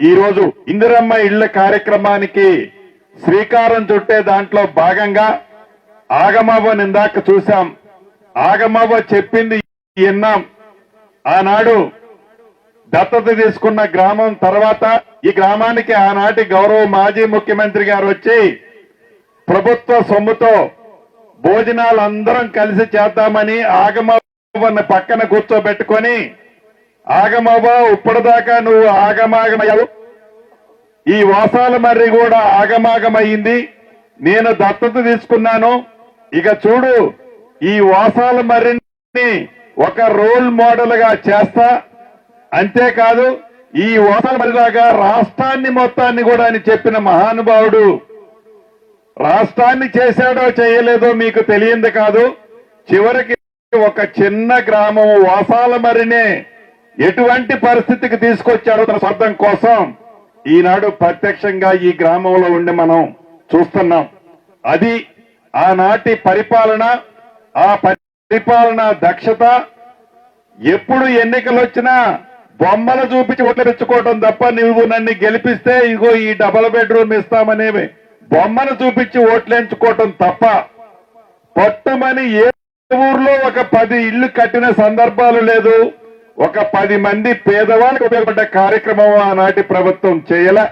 ఈరోజు ఇందిరమ్మ ఇళ్ళ కార్యక్రమానికి శ్రీకారం చుట్టే దాంట్లో భాగంగా ఆగమవ్వ ఇందాక చూశాం. ఆగమవ్వ చెప్పింది విన్నాం. ఆనాడు దత్తత తీసుకున్న గ్రామం తర్వాత ఈ గ్రామానికి ఆనాటి గౌరవ మాజీ ముఖ్యమంత్రి గారు వచ్చి ప్రభుత్వ సొమ్ముతో భోజనాలు అందరం కలిసి చేద్దామని ఆగమవ్వని పక్కన కూర్చోబెట్టుకొని ఆగమవ్వ ఇప్పటిదాకా నువ్వు ఆగమాగమయ్యావు? ఈ వాసాల మర్రి కూడా ఆగమాగమయ్యింది. నేను దత్తత తీసుకున్నాను. ఇక చూడు ఈ వాసాల మర్రిని ఒక రోల్ మోడల్గా చేస్తా. అంతేకాదు ఈ వాసాల మర్రిలాగా రాష్ట్రాన్ని మొత్తాన్ని కూడా అని చెప్పిన మహానుభావుడు రాష్ట్రాన్ని చేశాడో చేయలేదో మీకు తెలియంది కాదు. చివరికి ఒక చిన్న గ్రామం వాసాల మరినే ఎటువంటి పరిస్థితికి తీసుకొచ్చాడో తన స్వార్థం కోసం ఈనాడు ప్రత్యక్షంగా ఈ గ్రామంలో ఉండి మనం చూస్తున్నాం. అది ఆనాటి పరిపాలన ఆ పరిపాలన దక్షత ఎప్పుడు ఎన్నికలు వచ్చినా బొమ్మలు చూపించి ఓట్లు తెచ్చుకోవటం తప్ప నువ్వు నన్ను గెలిపిస్తే ఇగో ఈ డబల్ బెడ్రూమ్ ఇస్తామనేవి బొమ్మను చూపించి ఓట్లేంచుకోవటం తప్ప పొట్టమని ఏ ఊర్లో ఒక పది ఇళ్ళు కట్టిన సందర్భాలు లేదు. ఒక పది మంది పేదవాళ్ళకి ఉపయోగపడ్డ కార్యక్రమం ఆనాటి ప్రభుత్వం చేయలే.